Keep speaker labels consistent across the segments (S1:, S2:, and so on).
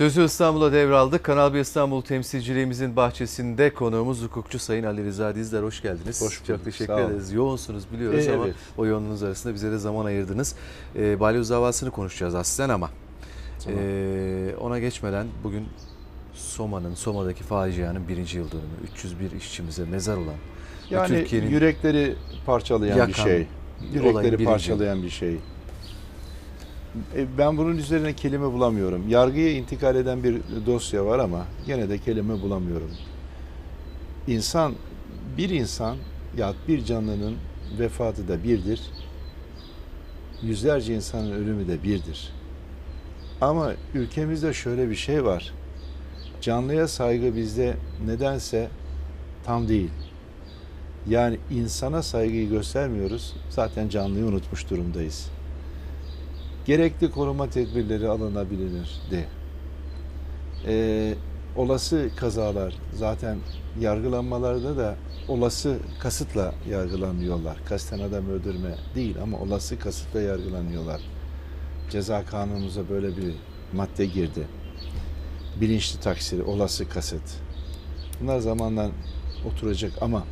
S1: Sözü İstanbul'a devraldık. Kanal B İstanbul temsilciliğimizin bahçesinde konuğumuz hukukçu Sayın Ali Rıza Dizdar. Hoş geldiniz.
S2: Hoş bulduk,
S1: Çok teşekkür
S2: sağ olun.
S1: ederiz. Yoğunsunuz biliyoruz
S2: Ee,
S1: ama
S2: evet.
S1: o yoğunluğunuz arasında bize de zaman ayırdınız. Ee, balyoz davasını konuşacağız aslen ama
S2: Tamam.
S1: ee, ona geçmeden bugün Soma'nın, Soma'daki facianın birinci yıl dönümü. 301 işçimize mezar olan
S2: Yani
S1: Türkiye'nin
S2: yürekleri parçalayan bir
S1: yakan
S2: şey.
S1: olayın
S2: Yürekleri parçalayan bir şey. E, Ben bunun üzerine kelime bulamıyorum. Yargıya intikal eden bir dosya var ama gene de kelime bulamıyorum. İnsan, bir insan ya bir canlının vefatı da birdir. Yüzlerce insanın ölümü de birdir. Ama ülkemizde şöyle bir şey var. Canlıya saygı bizde nedense tam değil. Yani insana saygıyı göstermiyoruz. Zaten canlıyı unutmuş durumdayız. Gerekli koruma tedbirleri alınabilirdi. Ee, olası kazalar zaten yargılanmalarda da olası kasıtla yargılanıyorlar. Kasten adam öldürme değil ama olası kasıtla yargılanıyorlar. Ceza kanunumuza böyle bir madde girdi. Bilinçli taksiri, olası kasıt. Bunlar zamanla oturacak ama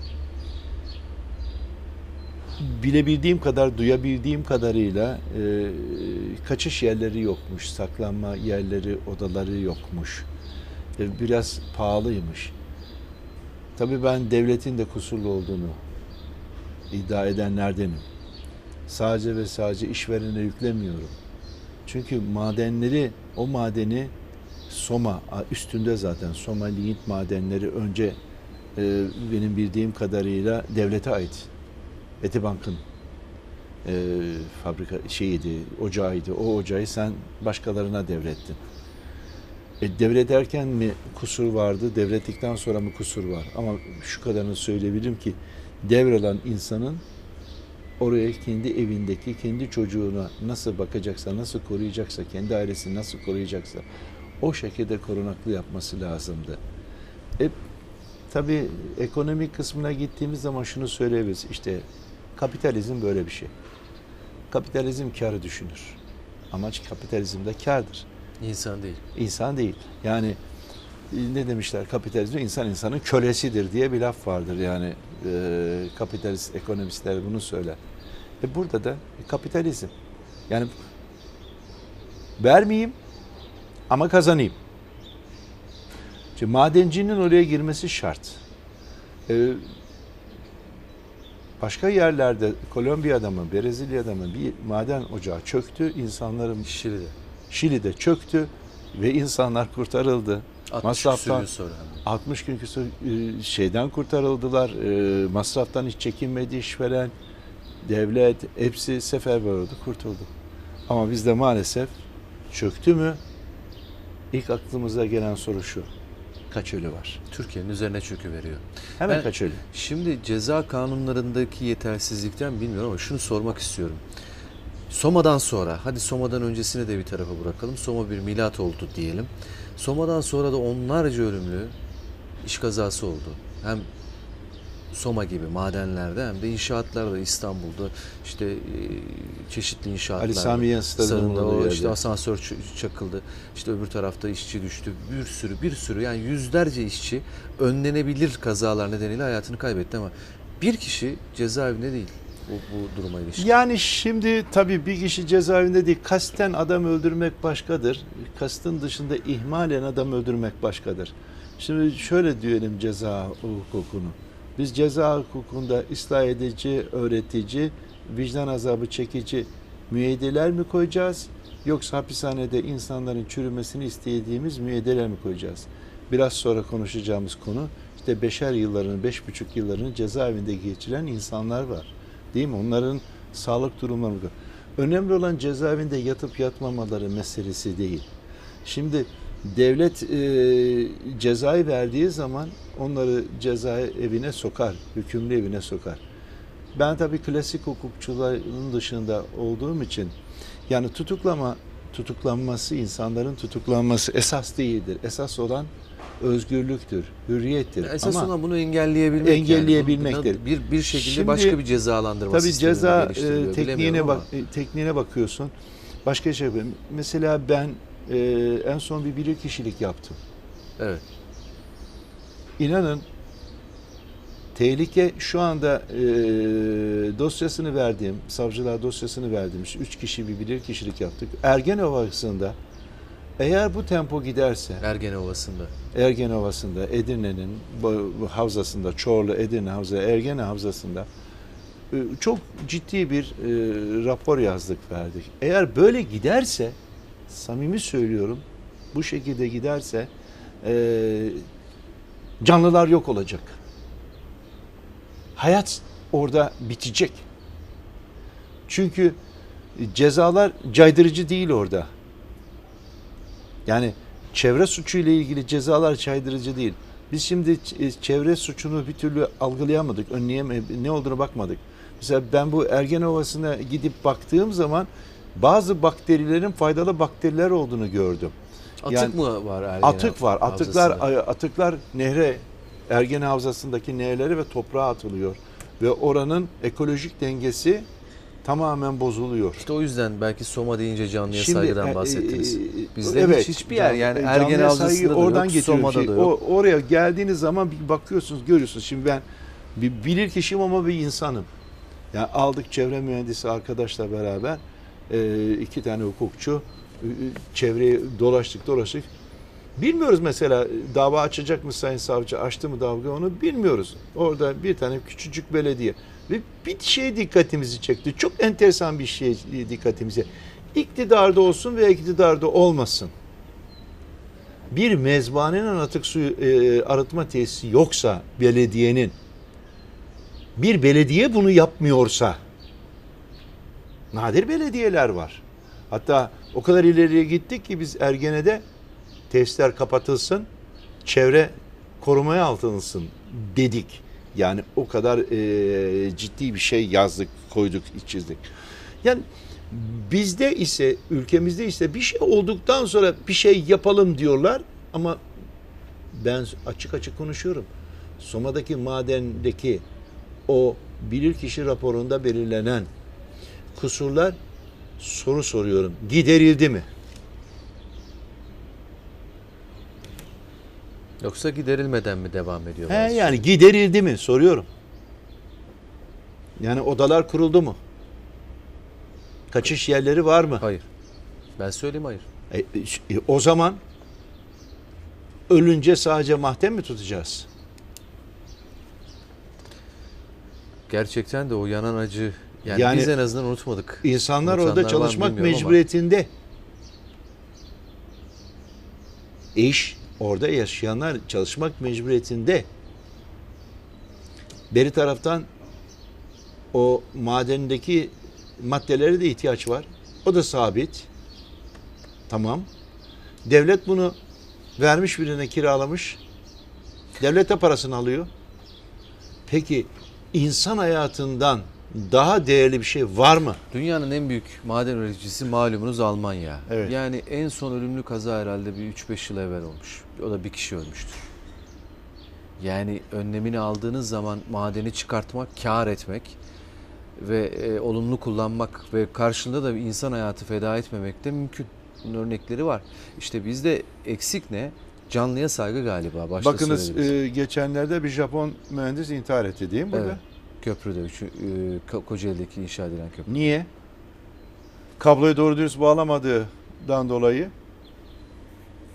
S2: bilebildiğim kadar, duyabildiğim kadarıyla e, kaçış yerleri yokmuş, saklanma yerleri, odaları yokmuş. E, biraz pahalıymış. Tabii ben devletin de kusurlu olduğunu iddia edenlerdenim. Sadece ve sadece işverene yüklemiyorum. Çünkü madenleri, o madeni Soma üstünde zaten Soma lignit madenleri önce e, benim bildiğim kadarıyla devlete ait. Etibank'ın e, fabrika şeyiydi, ocağıydı. O ocağı sen başkalarına devrettin. E, devrederken mi kusur vardı, devrettikten sonra mı kusur var? Ama şu kadarını söyleyebilirim ki devralan insanın oraya kendi evindeki, kendi çocuğuna nasıl bakacaksa, nasıl koruyacaksa, kendi ailesini nasıl koruyacaksa o şekilde korunaklı yapması lazımdı. E, tabii ekonomik kısmına gittiğimiz zaman şunu söyleyebiliriz. İşte kapitalizm böyle bir şey. Kapitalizm karı düşünür. Amaç kapitalizmde kardır.
S1: insan değil.
S2: İnsan değil. Yani e, ne demişler kapitalizm insan insanın kölesidir diye bir laf vardır yani e, kapitalist ekonomistler bunu söyler. E burada da kapitalizm. Yani vermeyeyim ama kazanayım. Şimdi madencinin oraya girmesi şart. E, başka yerlerde Kolombiya'da mı Brezilya'da mı bir maden ocağı çöktü. insanların
S1: Şili'de.
S2: Şili'de çöktü ve insanlar kurtarıldı.
S1: 60
S2: Masraftan-
S1: sonra.
S2: 60 gün küsur e, şeyden kurtarıldılar. E, Masraftan hiç çekinmedi işveren, devlet hepsi seferber oldu, kurtuldu. Ama bizde maalesef çöktü mü? İlk aklımıza gelen soru şu. Kaç ölü var?
S1: Türkiye'nin üzerine çökü veriyor.
S2: Hemen
S1: Ben-
S2: kaç ölü?
S1: Şimdi ceza kanunlarındaki yetersizlikten bilmiyorum ama şunu sormak istiyorum. Soma'dan sonra, hadi Soma'dan öncesini de bir tarafa bırakalım. Soma bir milat oldu diyelim. Soma'dan sonra da onlarca ölümlü iş kazası oldu. Hem Soma gibi madenlerde hem de inşaatlarda İstanbul'da işte e, çeşitli inşaatlarda.
S2: Ali Sami Yen Stadı'nın
S1: Sağında
S2: olduğu
S1: o
S2: yerde.
S1: işte asansör çakıldı. İşte öbür tarafta işçi düştü. Bir sürü bir sürü yani yüzlerce işçi önlenebilir kazalar nedeniyle hayatını kaybetti ama bir kişi cezaevinde değil bu, bu duruma ilişkin.
S2: Yani şimdi tabii bir kişi cezaevinde değil, kasten adam öldürmek başkadır. Kastın dışında ihmalen adam öldürmek başkadır. Şimdi şöyle diyelim ceza hukukunu. Biz ceza hukukunda ıslah edici, öğretici, vicdan azabı çekici müeyyideler mi koyacağız? Yoksa hapishanede insanların çürümesini istediğimiz müeyyideler mi koyacağız? Biraz sonra konuşacağımız konu işte beşer yıllarını, beş buçuk yıllarını cezaevinde geçiren insanlar var. Değil mi? Onların sağlık durumları. Önemli olan cezaevinde yatıp yatmamaları meselesi değil. Şimdi devlet e, cezayı verdiği zaman onları ceza evine sokar, hükümlü evine sokar. Ben tabii klasik hukukçuların dışında olduğum için yani tutuklama tutuklanması, insanların tutuklanması esas değildir. Esas olan özgürlüktür, hürriyettir.
S1: Esas
S2: Ama
S1: olan bunu engelleyebilmek.
S2: Engelleyebilmektir.
S1: Yani. Bir, bir şekilde
S2: Şimdi-
S1: başka bir cezalandırma
S2: Tabii
S1: sistemi
S2: ceza e, tekniğine bak
S1: ama.
S2: e, tekniğine bakıyorsun. Başka şey yapayım. Mesela ben e, en son bir bilirkişilik yaptım.
S1: Evet.
S2: İnanın tehlike şu anda e, dosyasını verdiğim, savcılığa dosyasını verdiğim üç kişi bir bilirkişilik yaptık. Ergen Ovası'nda eğer bu tempo giderse
S1: Ergene Ovası'nda.
S2: Ergen Ovası'nda, Edirne'nin havzasında, Çorlu, Edirne havza, Ergene havzasında e, çok ciddi bir e, rapor yazdık, verdik. Eğer böyle giderse, samimi söylüyorum, bu şekilde giderse e, canlılar yok olacak. Hayat orada bitecek. Çünkü cezalar caydırıcı değil orada. Yani çevre suçu ile ilgili cezalar caydırıcı değil. Biz şimdi ç- çevre suçunu bir türlü algılayamadık, önleyeme ne olduğunu bakmadık. Mesela ben bu Ergen Ovası'na gidip baktığım zaman bazı bakterilerin faydalı bakteriler olduğunu gördüm.
S1: Atık
S2: Yani-
S1: mı var Ergene
S2: Atık var. Atıklar
S1: Havzası'nda?
S2: atıklar nehre Ergene Havzası'ndaki nehirlere ve toprağa atılıyor ve oranın ekolojik dengesi tamamen bozuluyor.
S1: İşte o yüzden belki Soma deyince canlıya
S2: Şimdi,
S1: saygıdan
S2: e,
S1: bahsettiniz.
S2: e,
S1: Bizde
S2: evet,
S1: hiç hiçbir yer yani Ergene Havzası'nda da
S2: oradan
S1: yok, Soma'da
S2: şey.
S1: da yok.
S2: O, oraya geldiğiniz zaman bir bakıyorsunuz, görüyorsunuz. Şimdi ben bir bilir kişiyim ama bir insanım. Yani aldık çevre mühendisi arkadaşla beraber e, iki tane hukukçu e, e, çevreyi dolaştık dolaştık. Bilmiyoruz mesela dava açacak mı Sayın Savcı, açtı mı davga onu bilmiyoruz. Orada bir tane küçücük belediye. Ve bir şey dikkatimizi çekti. Çok enteresan bir şey dikkatimizi. İktidarda olsun veya iktidarda olmasın. Bir mezbahanenin atık suyu e, arıtma tesisi yoksa belediyenin bir belediye bunu yapmıyorsa nadir belediyeler var. Hatta o kadar ileriye gittik ki biz Ergene'de tesisler kapatılsın, çevre korumaya alınsın dedik. Yani o kadar e, ciddi bir şey yazdık, koyduk, çizdik. Yani bizde ise, ülkemizde ise bir şey olduktan sonra bir şey yapalım diyorlar ama ben açık açık konuşuyorum. Soma'daki madendeki o bilirkişi raporunda belirlenen kusurlar soru soruyorum. Giderildi mi?
S1: Yoksa giderilmeden mi devam ediyor?
S2: He, yani giderildi mi soruyorum. Yani odalar kuruldu mu? Kaçış yerleri var mı?
S1: Hayır. Ben söyleyeyim hayır.
S2: E, e, o zaman ölünce sadece mahrem mi tutacağız?
S1: Gerçekten de o yanan acı yani,
S2: Yani
S1: biz en azından unutmadık.
S2: İnsanlar
S1: Unutanlar
S2: orada çalışmak
S1: bilmiyorum ama.
S2: mecburiyetinde. İş orada yaşayanlar çalışmak mecburiyetinde. Beri taraftan o madendeki maddelere de ihtiyaç var. O da sabit. Tamam. Devlet bunu vermiş birine kiralamış. Devlet de parasını alıyor. Peki insan hayatından daha değerli bir şey var mı?
S1: Dünyanın en büyük maden üreticisi malumunuz Almanya.
S2: Evet.
S1: Yani en son ölümlü kaza herhalde bir 3-5 yıl evvel olmuş. O da bir kişi ölmüştür. Yani önlemini aldığınız zaman madeni çıkartmak, kar etmek ve e, olumlu kullanmak ve karşılığında da bir insan hayatı feda etmemek de mümkün. Bunun örnekleri var. İşte bizde eksik ne? Canlıya saygı galiba. Başta
S2: Bakınız e, geçenlerde bir Japon mühendis intihar etti değil mi burada?
S1: Evet. Köprüde, üçü, e, Ko- Kocaeli'deki inşa edilen köprü.
S2: Niye? Kabloyu doğru dürüst bağlamadığından dolayı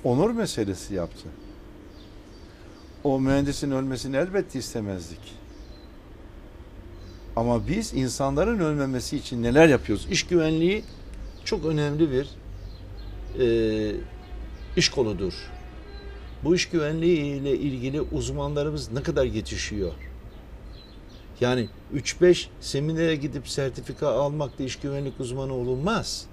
S2: onur meselesi yaptı. O mühendisin ölmesini elbette istemezdik. Ama biz insanların ölmemesi için neler yapıyoruz? İş güvenliği çok önemli bir e, iş koludur. Bu iş güvenliği ile ilgili uzmanlarımız ne kadar yetişiyor? Yani 3-5 seminere gidip sertifika almakla iş güvenlik uzmanı olunmaz.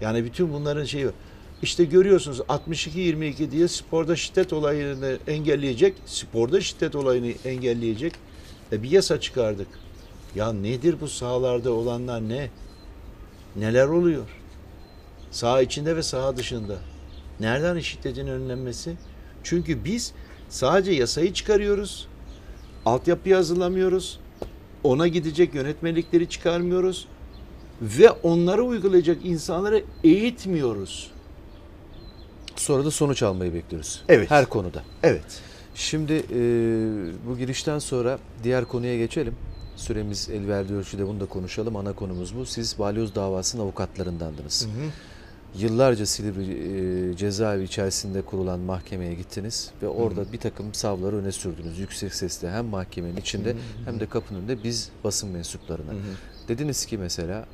S2: Yani bütün bunların şeyi var. İşte görüyorsunuz 62-22 diye sporda şiddet olayını engelleyecek, sporda şiddet olayını engelleyecek e bir yasa çıkardık. Ya nedir bu sahalarda olanlar ne? Neler oluyor? Saha içinde ve saha dışında. Nereden şiddetin önlenmesi? Çünkü biz sadece yasayı çıkarıyoruz. Altyapıyı hazırlamıyoruz. Ona gidecek yönetmelikleri çıkarmıyoruz. Ve onları uygulayacak insanları eğitmiyoruz.
S1: Sonra da sonuç almayı bekliyoruz.
S2: Evet.
S1: Her konuda.
S2: Evet.
S1: Şimdi e, bu girişten sonra diğer konuya geçelim. Süremiz el verdiği ölçüde bunu da konuşalım. Ana konumuz bu. Siz balyoz davasının avukatlarındandınız. Yıllarca Silivri e, cezaevi içerisinde kurulan mahkemeye gittiniz ve orada bir takım savları öne sürdünüz. Yüksek sesle hem mahkemenin içinde hem de kapının önünde biz basın mensuplarına. Dediniz ki mesela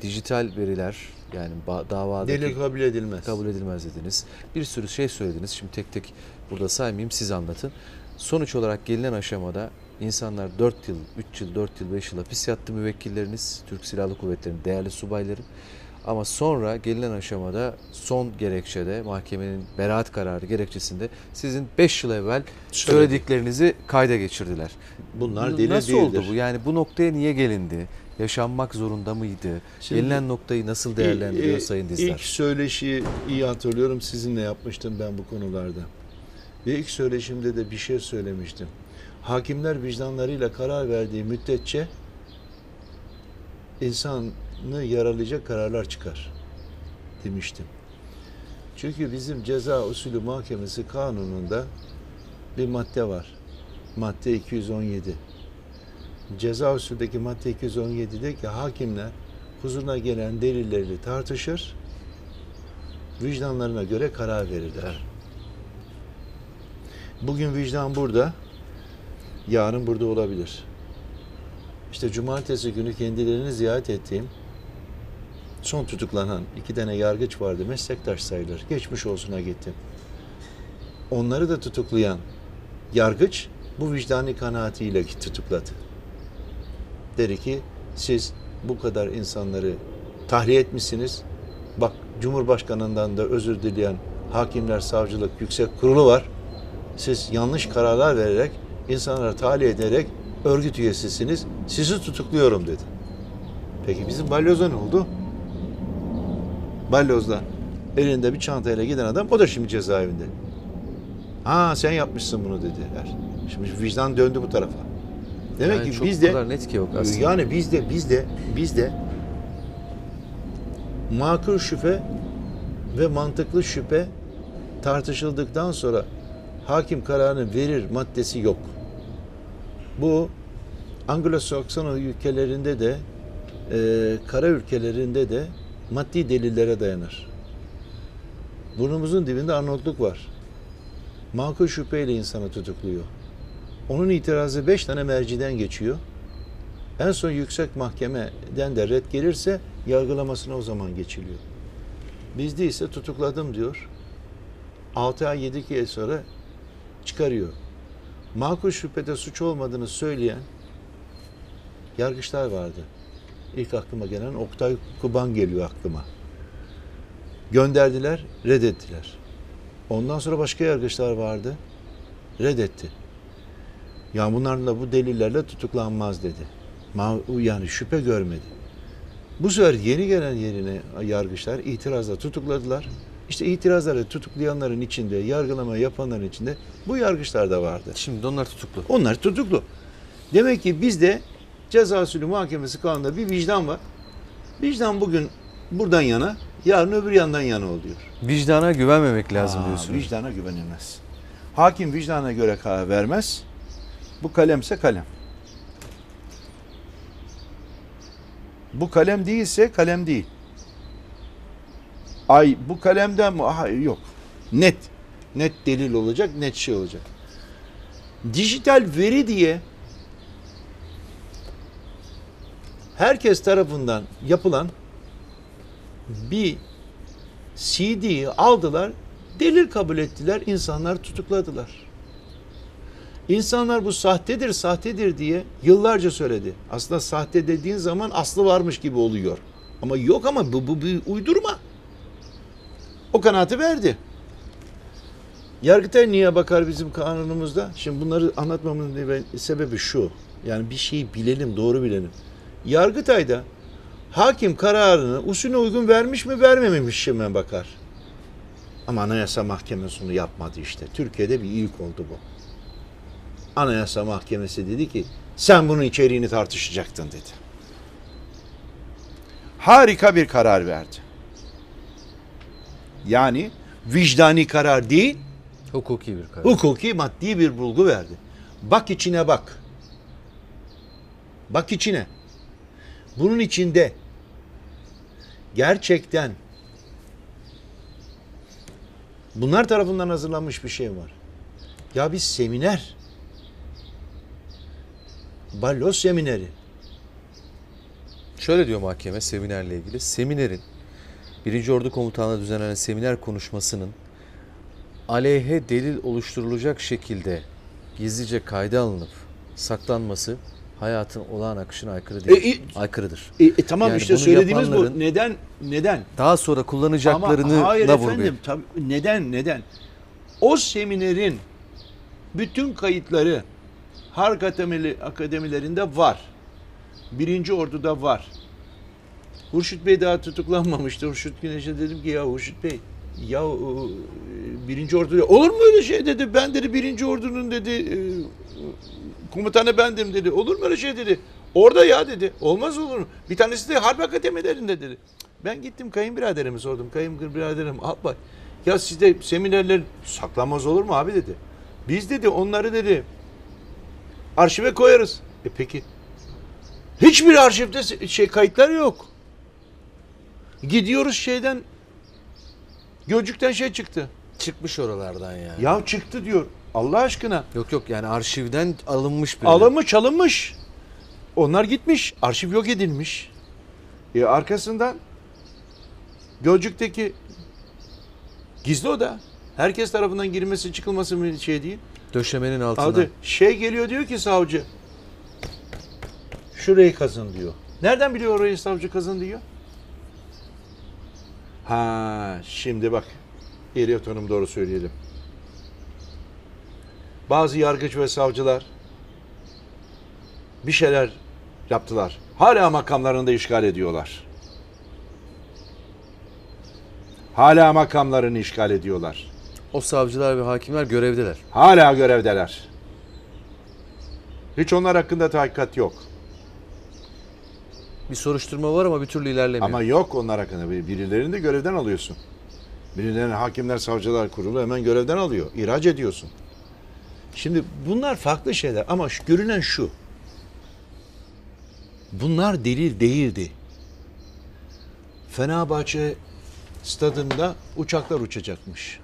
S1: dijital veriler yani davadaki
S2: Delil kabul edilmez.
S1: kabul edilmez dediniz. Bir sürü şey söylediniz. Şimdi tek tek burada saymayayım siz anlatın. Sonuç olarak gelinen aşamada insanlar 4 yıl, 3 yıl, 4 yıl, 5 yıl hapis yattı müvekkilleriniz, Türk Silahlı Kuvvetleri'nin değerli subayları. Ama sonra gelinen aşamada son gerekçede mahkemenin beraat kararı gerekçesinde sizin 5 yıl evvel söylediklerinizi kayda geçirdiler.
S2: Bunlar
S1: Bu
S2: delil
S1: Nasıl
S2: değildir.
S1: oldu bu? Yani bu noktaya niye gelindi? Yaşanmak zorunda mıydı?
S2: Şimdi-
S1: Gelinen noktayı nasıl değerlendiriyor
S2: İ-
S1: Sayın
S2: İlk
S1: Dizdar?
S2: söyleşiyi iyi hatırlıyorum. Sizinle yapmıştım ben bu konularda. Ve ilk söyleşimde de bir şey söylemiştim. Hakimler vicdanlarıyla karar verdiği müddetçe insanı yaralayacak kararlar çıkar demiştim. Çünkü bizim ceza usulü mahkemesi kanununda bir madde var. Madde 217. Ceza usulündeki madde 217'de ki hakimler huzuruna gelen delilleri tartışır, vicdanlarına göre karar verirler. Bugün vicdan burada, yarın burada olabilir. İşte cumartesi günü kendilerini ziyaret ettiğim son tutuklanan iki tane yargıç vardı, meslektaş sayılır. Geçmiş olsuna gittim. Onları da tutuklayan yargıç bu vicdani kanaatiyle tutukladı. Dedi ki siz bu kadar insanları tahliye etmişsiniz. Bak Cumhurbaşkanından da özür dileyen Hakimler Savcılık Yüksek Kurulu var. Siz yanlış kararlar vererek, insanlara tahliye ederek örgüt üyesisiniz. Sizi tutukluyorum dedi. Peki bizim balyozda ne oldu? Balyozda elinde bir çantayla giden adam o da şimdi cezaevinde. Ha sen yapmışsın bunu dediler. Şimdi vicdan döndü bu tarafa. Demek
S1: Yani
S2: ki
S1: çok
S2: biz
S1: bu
S2: de
S1: kadar net ki yok aslında.
S2: yani biz de biz de biz de makul şüphe ve mantıklı şüphe tartışıldıktan sonra hakim kararını verir maddesi yok. Bu Anglo-Sakson ülkelerinde de e, kara ülkelerinde de maddi delillere dayanır. Burnumuzun dibinde Arnavutluk var. Makul şüpheyle insanı tutukluyor. Onun itirazı beş tane merciden geçiyor. En son yüksek mahkemeden de red gelirse yargılamasına o zaman geçiliyor. Bizde ise tutukladım diyor. 6 ay 7 ay sonra çıkarıyor. Makul şüphede suç olmadığını söyleyen yargıçlar vardı. İlk aklıma gelen Oktay Kuban geliyor aklıma. Gönderdiler, reddettiler. Ondan sonra başka yargıçlar vardı. Reddetti. Ya bunlarla bu delillerle tutuklanmaz dedi. Yani şüphe görmedi. Bu sefer yeni gelen yerine yargıçlar itirazla tutukladılar. İşte itirazları tutuklayanların içinde, yargılama yapanların içinde bu yargıçlar da vardı.
S1: Şimdi onlar tutuklu.
S2: Onlar tutuklu. Demek ki bizde ceza usulü muhakemesi kanununda bir vicdan var. Vicdan bugün buradan yana, yarın öbür yandan yana oluyor.
S1: Vicdana güvenmemek lazım
S2: Aa,
S1: diyorsunuz.
S2: Vicdana güvenilmez. Hakim vicdana göre karar vermez. Bu kalemse kalem. Bu kalem değilse kalem değil. Ay bu kalemden mi? Aha, yok. Net. Net delil olacak, net şey olacak. Dijital veri diye herkes tarafından yapılan bir CD'yi aldılar, delil kabul ettiler, insanlar tutukladılar. İnsanlar bu sahtedir, sahtedir diye yıllarca söyledi. Aslında sahte dediğin zaman aslı varmış gibi oluyor. Ama yok ama bu, bu bir uydurma. O kanaati verdi. Yargıtay niye bakar bizim kanunumuzda? Şimdi bunları anlatmamın sebebi şu. Yani bir şeyi bilelim, doğru bilelim. Yargıtay'da hakim kararını usulüne uygun vermiş mi vermemiş mi bakar. Ama Anayasa Mahkemesi onu yapmadı işte. Türkiye'de bir ilk oldu bu. Anayasa Mahkemesi dedi ki sen bunun içeriğini tartışacaktın dedi. Harika bir karar verdi. Yani vicdani karar değil,
S1: Hukuki bir karar.
S2: hukuki maddi bir bulgu verdi. Bak içine bak. Bak içine. Bunun içinde gerçekten bunlar tarafından hazırlanmış bir şey var. Ya bir seminer. Ballos semineri.
S1: Şöyle diyor mahkeme seminerle ilgili. Seminerin 1. Ordu Komutanlığı düzenlenen seminer konuşmasının aleyhe delil oluşturulacak şekilde gizlice kayda alınıp saklanması hayatın olağan akışına aykırı değil.
S2: E, e,
S1: aykırıdır.
S2: E, e, tamam
S1: Yani
S2: işte söylediğimiz bu. Neden? Neden?
S1: Daha sonra kullanacaklarını
S2: Ama hayır efendim. Tabii, neden? Neden? O seminerin bütün kayıtları Harp akademilerinde var. Birinci Ordu'da var. Hurşit Bey daha tutuklanmamıştı. Hurşit Güneş'e dedim ki ya Hurşit Bey ya e, birinci ordu olur mu öyle şey dedi. Ben dedi birinci ordunun dedi e, komutanı bendim dedi. Olur mu öyle şey dedi. Orada ya dedi. Olmaz olur mu? Bir tanesi de harp akademilerinde dedi. Ben gittim kayınbiraderime sordum. Kayınbiraderim albay. Ya sizde seminerler saklanmaz olur mu abi dedi. Biz dedi onları dedi arşive koyarız. E peki. Hiçbir arşivde şey kayıtlar yok. Gidiyoruz şeyden Gölcük'ten şey çıktı.
S1: Çıkmış oralardan yani.
S2: Ya çıktı diyor. Allah aşkına.
S1: Yok yok yani arşivden alınmış bir.
S2: Alınmış çalınmış. Onlar gitmiş. Arşiv yok edilmiş. E arkasından Gölcük'teki gizli oda. Herkes tarafından girmesi çıkılması mı şey değil.
S1: Döşemenin altına.
S2: Adı şey geliyor diyor ki savcı. Şurayı kazın diyor. Nereden biliyor orayı savcı kazın diyor? Ha şimdi bak. Hanım doğru söyleyelim. Bazı yargıç ve savcılar bir şeyler yaptılar. Hala makamlarında işgal ediyorlar. Hala makamlarını işgal ediyorlar.
S1: O savcılar ve hakimler görevdeler.
S2: Hala görevdeler. Hiç onlar hakkında tahkikat yok.
S1: Bir soruşturma var ama bir türlü ilerlemiyor.
S2: Ama yok onlar hakkında. Bir- Birilerini de görevden alıyorsun. Birilerini hakimler savcılar kurulu hemen görevden alıyor. İhraç ediyorsun. Şimdi bunlar farklı şeyler ama şu, görünen şu. Bunlar delil değildi. Fenerbahçe stadında uçaklar uçacakmış.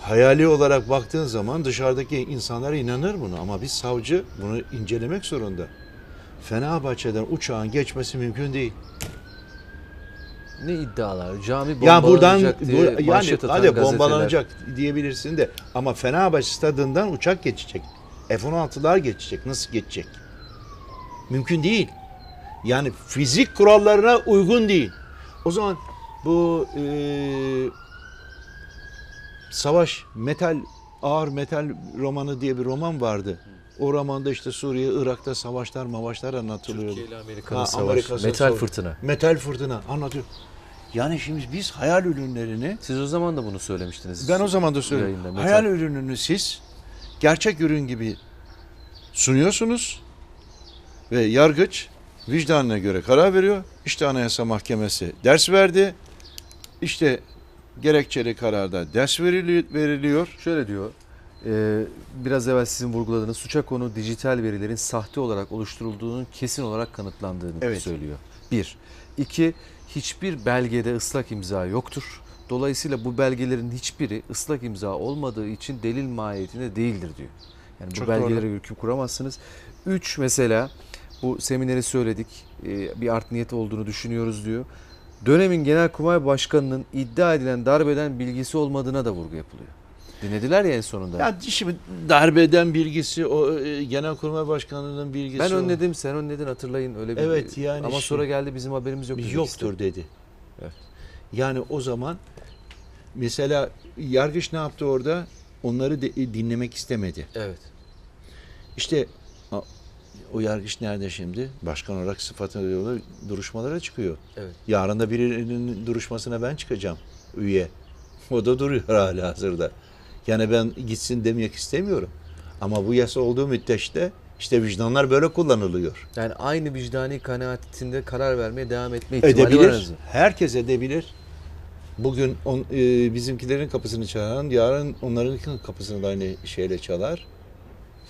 S2: hayali olarak baktığın zaman dışarıdaki insanlar inanır buna ama bir savcı bunu incelemek zorunda. Fenerbahçe'den uçağın geçmesi mümkün değil.
S1: Ne iddialar? Cami
S2: Ya buradan
S1: bombalanacak
S2: bu,
S1: diye
S2: yani
S1: manşet atan
S2: hadi bombalanacak diyebilirsin de ama Fenerbahçe stadından uçak geçecek. F-16'lar geçecek. Nasıl geçecek? Mümkün değil. Yani fizik kurallarına uygun değil. O zaman bu e, savaş metal ağır metal romanı diye bir roman vardı. O romanda işte Suriye, Irak'ta savaşlar, mavaşlar anlatılıyordu.
S1: Türkiye ile Amerika'nın
S2: Ha,
S1: savaşı.
S2: Amerika
S1: Metal
S2: savaşı.
S1: fırtına.
S2: Metal fırtına anlatıyor. Yani şimdi biz hayal ürünlerini
S1: Siz o zaman da bunu söylemiştiniz.
S2: ben o zaman da.
S1: Yayında, metal.
S2: Hayal ürününü siz gerçek ürün gibi sunuyorsunuz ve yargıç vicdanına göre karar veriyor. İşte Anayasa Mahkemesi ders verdi. İşte gerekçeli kararda ders verili- veriliyor.
S1: Şöyle diyor. E, biraz evvel sizin vurguladığınız suça konu dijital verilerin sahte olarak oluşturulduğunun kesin olarak kanıtlandığını
S2: Evet.
S1: söylüyor. Bir. İki, hiçbir belgede ıslak imza yoktur. Dolayısıyla bu belgelerin hiçbiri ıslak imza olmadığı için delil mahiyetinde değildir diyor. Yani bu
S2: Çok
S1: belgelere
S2: doğru.
S1: hüküm kuramazsınız. Üç mesela bu semineri söyledik. e, bir art niyet olduğunu düşünüyoruz diyor. Dönemin Genelkurmay Başkanı'nın iddia edilen darbeden bilgisi olmadığına da vurgu yapılıyor. Dinlediler ya en sonunda.
S2: Ya şimdi darbeden bilgisi, o e, Genelkurmay Başkanı'nın bilgisi.
S1: ben
S2: o-
S1: önledim, sen önledin hatırlayın öyle bir.
S2: Evet, yani
S1: Ama
S2: şey-
S1: sonra geldi bizim haberimiz yok.
S2: Yoktur
S1: istedi.
S2: dedi.
S1: Evet.
S2: Yani o zaman mesela yargıç ne yaptı orada? Onları de- dinlemek istemedi.
S1: Evet.
S2: İşte o- yargıç nerede şimdi? Başkan olarak sıfatıyla duruşmalara çıkıyor.
S1: Evet.
S2: Yarın da birinin duruşmasına ben çıkacağım üye. O da duruyor hala hazırda. Yani ben gitsin demek istemiyorum. Ama bu yasa olduğu müddetçe İşte vicdanlar böyle kullanılıyor.
S1: Yani aynı vicdani kanaatinde karar vermeye devam etme ihtimali var
S2: Edebilir.
S1: azından.
S2: Herkes edebilir. Bugün on, e, bizimkilerin kapısını çalan, yarın onların kapısını da aynı şeyle çalar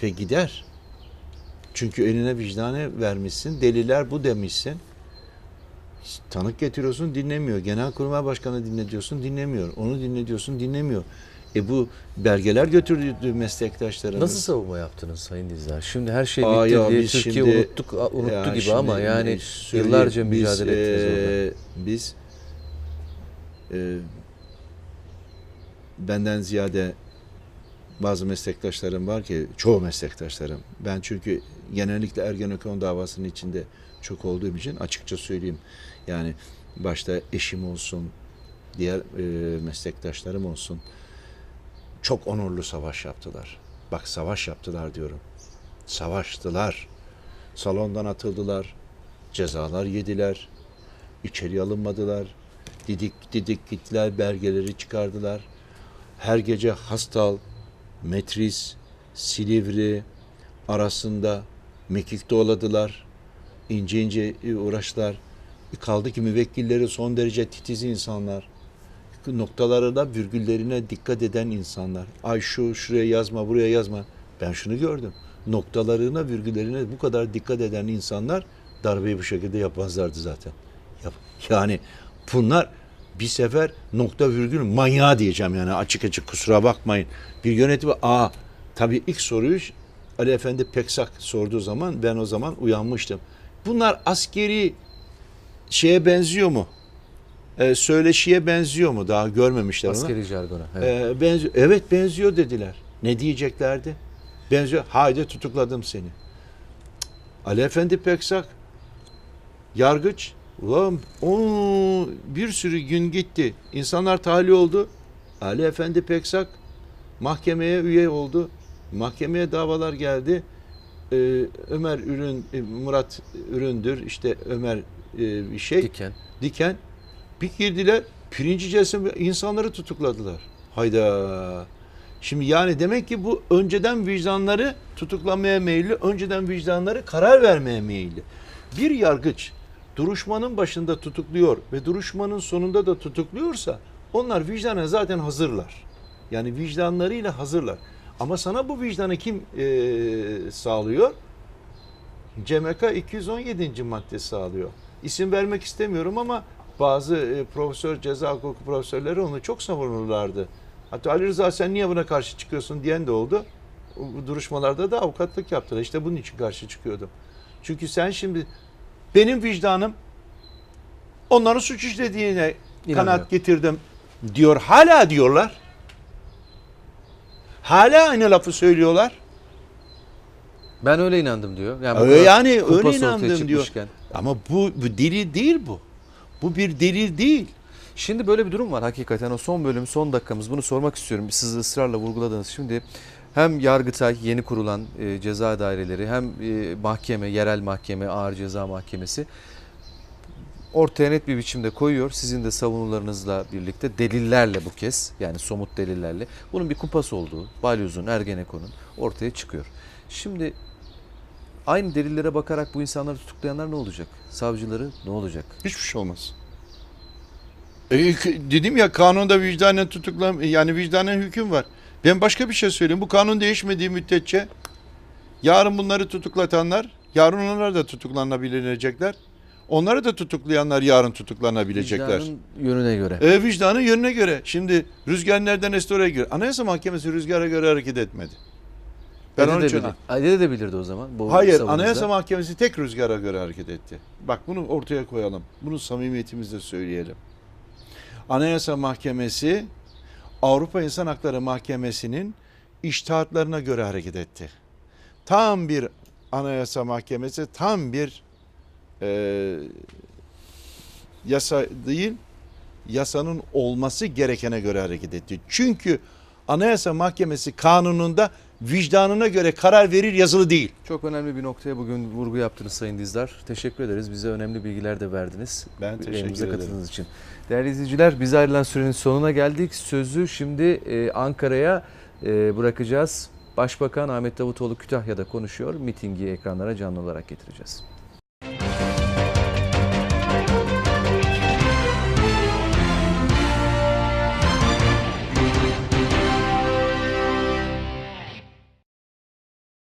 S2: ve gider. Çünkü eline vicdanı vermişsin, deliller bu demişsin. Tanık getiriyorsun dinlemiyor. Genelkurmay Başkanı dinle diyorsun dinlemiyor. Onu dinle diyorsun dinlemiyor. E bu belgeler götürdü meslektaşlarımız.
S1: Nasıl savunma yaptınız Sayın Dizdar? Şimdi her şey bitti
S2: Aa, ya
S1: diye Türkiye
S2: şimdi-
S1: unuttuk, unuttu
S2: Ya
S1: gibi
S2: şimdi
S1: ama yani yıllarca
S2: biz,
S1: mücadele ettiniz orada.
S2: e, Biz e, benden ziyade bazı meslektaşlarım var ki çoğu meslektaşlarım. Ben çünkü genellikle Ergenekon davasının içinde çok olduğum için açıkça söyleyeyim. Yani başta eşim olsun, diğer e, meslektaşlarım olsun çok onurlu savaş yaptılar. Bak savaş yaptılar diyorum. Savaştılar. Salondan atıldılar. Cezalar yediler. İçeri alınmadılar. Didik didik gittiler. Belgeleri çıkardılar. Her gece Hastal, Metris, Silivri arasında mekik doladılar. İnce ince uğraştılar. Kaldı ki müvekkilleri son derece titiz insanlar noktalarına, virgüllerine dikkat eden insanlar. Ay şu şuraya yazma, buraya yazma. Ben şunu gördüm. Noktalarına, virgüllerine bu kadar dikkat eden insanlar darbeyi bu şekilde yapmazlardı zaten. Yani bunlar bir sefer nokta virgül manyağı diyeceğim yani açık açık kusura bakmayın. Bir yönetimi aa tabii ilk soruyu Ali Efendi Peksak sorduğu zaman ben o zaman uyanmıştım. Bunlar askeri şeye benziyor mu? Ee, söyleşiye benziyor mu? Daha görmemişler onu.
S1: Askeri jargona. Evet.
S2: Ee, benziyor. Evet benziyor dediler. Ne diyeceklerdi? Benziyor. Haydi tutukladım seni. Cık. Ali Efendi Peksak yargıç ulan o bir sürü gün gitti. İnsanlar tahliye oldu. Ali Efendi Peksak mahkemeye üye oldu. Mahkemeye davalar geldi. Ee, Ömer Ürün, e, Murat Üründür, işte Ömer e, bir şey.
S1: Diken.
S2: Diken bir girdiler pirinci cesim insanları tutukladılar. Hayda. Şimdi yani demek ki bu önceden vicdanları tutuklamaya meyilli, önceden vicdanları karar vermeye meyilli. Bir yargıç duruşmanın başında tutukluyor ve duruşmanın sonunda da tutukluyorsa onlar vicdana zaten hazırlar. Yani vicdanlarıyla hazırlar. Ama sana bu vicdanı kim eee, sağlıyor? CMK 217. madde sağlıyor. İsim vermek istemiyorum ama bazı e, profesör, ceza hukuku profesörleri onu çok savunurlardı. Hatta Ali Rıza sen niye buna karşı çıkıyorsun diyen de oldu. Bu duruşmalarda da avukatlık yaptılar. İşte bunun için karşı çıkıyordum. Çünkü sen şimdi benim vicdanım onların suç işlediğine
S1: İnanmıyor.
S2: kanaat getirdim diyor. Hala diyorlar. Hala aynı lafı söylüyorlar.
S1: Ben öyle inandım diyor. Yani
S2: yani, öyle inandım diyor. Ama bu, bu delil değil bu. Bu bir delil değil.
S1: Şimdi böyle bir durum var hakikaten o son bölüm son dakikamız bunu sormak istiyorum. Siz ısrarla vurguladınız. Şimdi hem Yargıtay yeni kurulan e, ceza daireleri hem e, mahkeme, yerel mahkeme, ağır ceza mahkemesi ortaya net bir biçimde koyuyor. Sizin de savunularınızla birlikte delillerle bu kez yani somut delillerle bunun bir kumpas olduğu Balyoz'un, Ergenekon'un ortaya çıkıyor. Şimdi aynı delillere bakarak bu insanları tutuklayanlar ne olacak? Savcıları ne olacak?
S2: Hiçbir şey olmaz. E, dedim ya kanunda vicdanen tutuklam yani vicdanen hüküm var. Ben başka bir şey söyleyeyim. Bu kanun değişmediği müddetçe yarın bunları tutuklatanlar yarın onlar da tutuklanabilecekler. Onları da tutuklayanlar yarın tutuklanabilecekler.
S1: Vicdanın yönüne göre.
S2: E, vicdanın yönüne göre. Şimdi rüzgar nereden esti oraya göre. Anayasa Mahkemesi rüzgara göre hareket etmedi. Ben onun için...
S1: Edebilir. Edebilirdi o zaman. Bu
S2: Hayır,
S1: savunuzda.
S2: Anayasa Mahkemesi tek rüzgara göre hareket etti. Bak bunu ortaya koyalım. Bunu samimiyetimizle söyleyelim. Anayasa Mahkemesi Avrupa İnsan Hakları Mahkemesi'nin iştahatlarına göre hareket etti. Tam bir Anayasa Mahkemesi, tam bir e, yasa değil, yasanın olması gerekene göre hareket etti. Çünkü Anayasa Mahkemesi kanununda vicdanına göre karar verir yazılı değil.
S1: Çok önemli bir noktaya bugün vurgu yaptınız Sayın Dizdar. Teşekkür ederiz. Bize önemli bilgiler de verdiniz.
S2: Ben teşekkür ederim.
S1: katıldığınız için. Değerli izleyiciler bize ayrılan sürenin sonuna geldik. Sözü şimdi e, Ankara'ya e, bırakacağız. Başbakan Ahmet Davutoğlu Kütahya'da konuşuyor. Mitingi ekranlara canlı olarak getireceğiz.